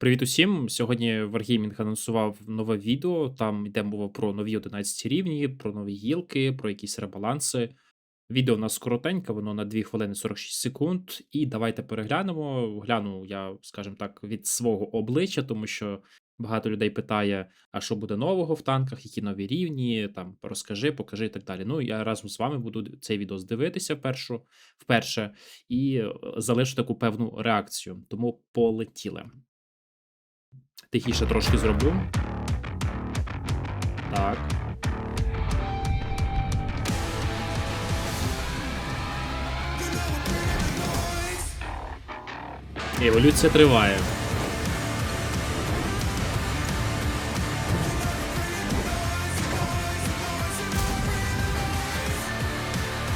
Привіт усім! Сьогодні Wargaming анонсував нове відео. Там йде мова про нові 11 рівні, про нові гілки, про якісь ребаланси. Відео у нас коротеньке, воно на 2 хвилини 46 секунд. І давайте переглянемо. Гляну я, скажімо так, від свого обличчя, тому що багато людей питає: а що буде нового в танках, які нові рівні, там розкажи, покажи і так далі. Ну, я разом з вами буду цей відео здивитися першу, вперше і залишу таку певну реакцію. Тому полетіли. Тихіше трошки зроблю. Так. Еволюція триває.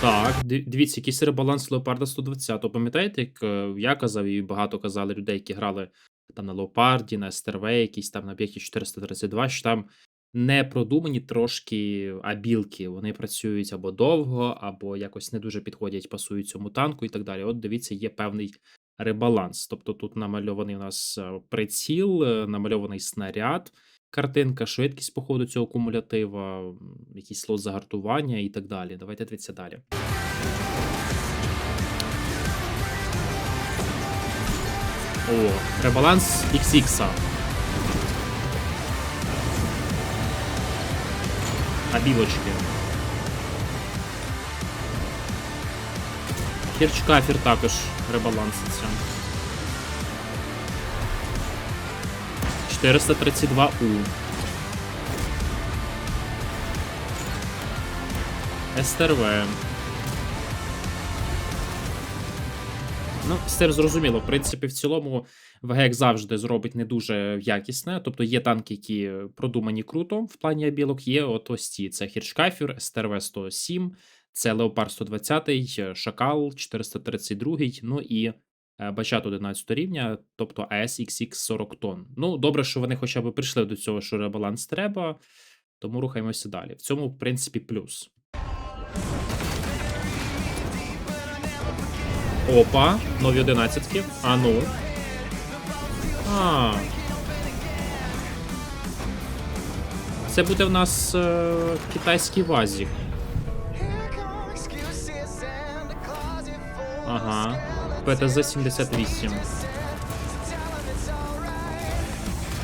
Так, дивіться, якийсь ребаланс Леопарда 120. Пам'ятаєте, як е, я казав, і багато казали людей, які грали там на Леопарді, на СТРВ, якісь там на об'єкті 432, що там не продумані трошки абілки. Вони працюють або довго, або якось не дуже підходять, пасують цьому танку і так далі. От дивіться, є певний ребаланс. Тобто тут намальований у нас е, приціл, е, намальований снаряд, картинка, швидкість по ходу цього кумулятива, якийсь слот загартування і так далі. Давайте дивитися далі. О, ребаланс XX. А білочки. Хірчкафір також ребаланситься. 432У. СТРВ. Ну, цим зрозуміло. В принципі, в цілому ВГ, як завжди, зробить не дуже якісне. Тобто є танки, які продумані круто в плані абілок. Є от ось ці. Це Хірчкафір, СТРВ 107, це Леопард 120, Шакал 432, ну і е, Бачат 11 рівня, тобто ASXX 40 тонн. Ну, добре, що вони хоча б прийшли до цього, що ребаланс треба, тому рухаємося далі. В цьому, в принципі, плюс. Опа, нові 11 А ну. А. Це буде в нас е, китайський вазік. Ага. ПТЗ 78.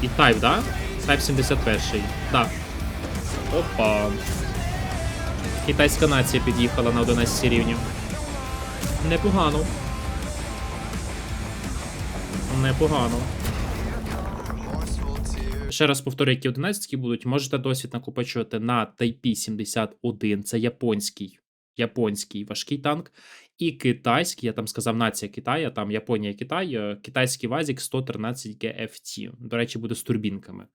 І Type, да? Type 71. Да. Опа. Китайська нація під'їхала на 11 рівнів. Непогано. Непогано. Ще раз повторю, які 11 будуть. Можете досвід накопичувати на Тайпі 71. Це японський. Японський важкий танк. І китайський, я там сказав нація Китая, там Японія Китай, е, китайський Вазік 113 GFT. До речі, буде з турбінками.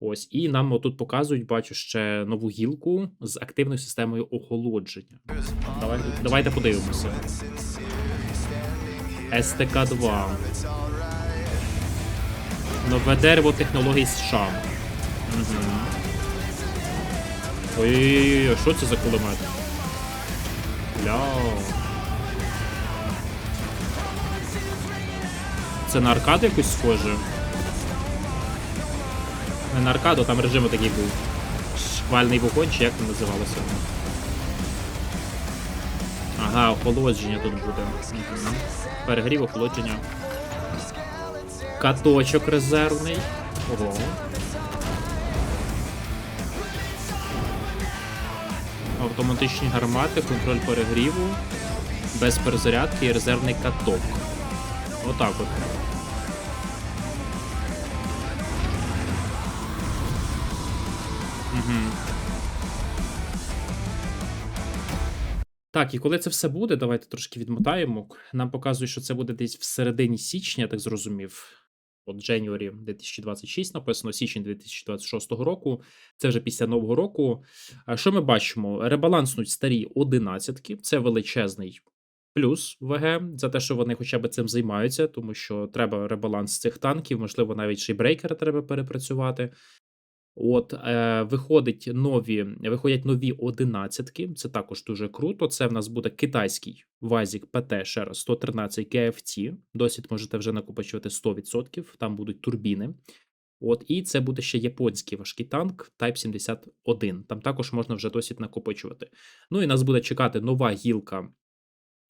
Ось, і нам отут показують, бачу, ще нову гілку з активною системою охолодження. Давайте, давайте подивимося. СТК-2. Нове дерево технологій США. Ой-ой-ой, що це за кулемет? Бля. Це на аркаду якось схоже? Не на аркаду, там режим такий був. Шквальний вогонь, чи як це називалося? Ага, охолодження тут буде. Перегрів, охолодження. Каточок резервний. Ого. Автоматичні гармати, контроль перегріву, без перезарядки і резервний каток. Отак от. Так, і коли це все буде, давайте трошки відмотаємо. Нам показують, що це буде десь в середині січня, я так зрозумів. От January 2026 написано, січень 2026 року. Це вже після нового року. Що ми бачимо? Ребаланснуть старі одинадцятки. Це величезний плюс ВГ за те, що вони хоча б цим займаються, тому що треба ребаланс цих танків, можливо, навіть шейбрейкера треба перепрацювати. От, е, виходить нові виходять нові одинадцятки, це також дуже круто. Це в нас буде китайський ВАЗік ПТ, ще раз 113 КФТ. Досвід можете вже накопичувати 100%, там будуть турбіни. От, і це буде ще японський важкий танк Type 71. Там також можна вже досвід накопичувати. Ну і нас буде чекати нова гілка.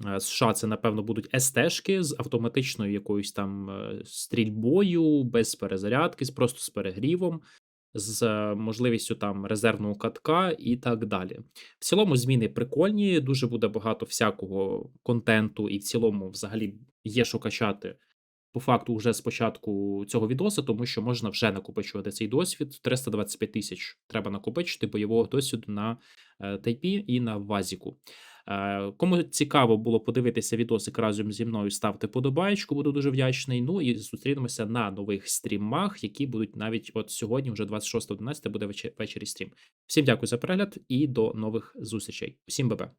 Е, США це, напевно, будуть СТ-шки з автоматичною якоюсь там е, стрільбою, без перезарядки, просто з перегрівом, з е, можливістю там резервного катка і так далі. В цілому зміни прикольні, дуже буде багато всякого контенту, і в цілому, взагалі, є що качати по факту вже з початку цього відосу, тому що можна вже накопичувати цей досвід. 325 тисяч треба накопичити бойового досвіду на е, тайпі і на вазіку. Е, Кому цікаво було подивитися відосик разом зі мною, ставте подобаєчку, буду дуже вдячний. Ну і зустрінемося на нових стрімах, які будуть навіть от сьогодні, вже 26.11 буде вечері стрім. Всім дякую за перегляд і до нових зустрічей. Всім бебе.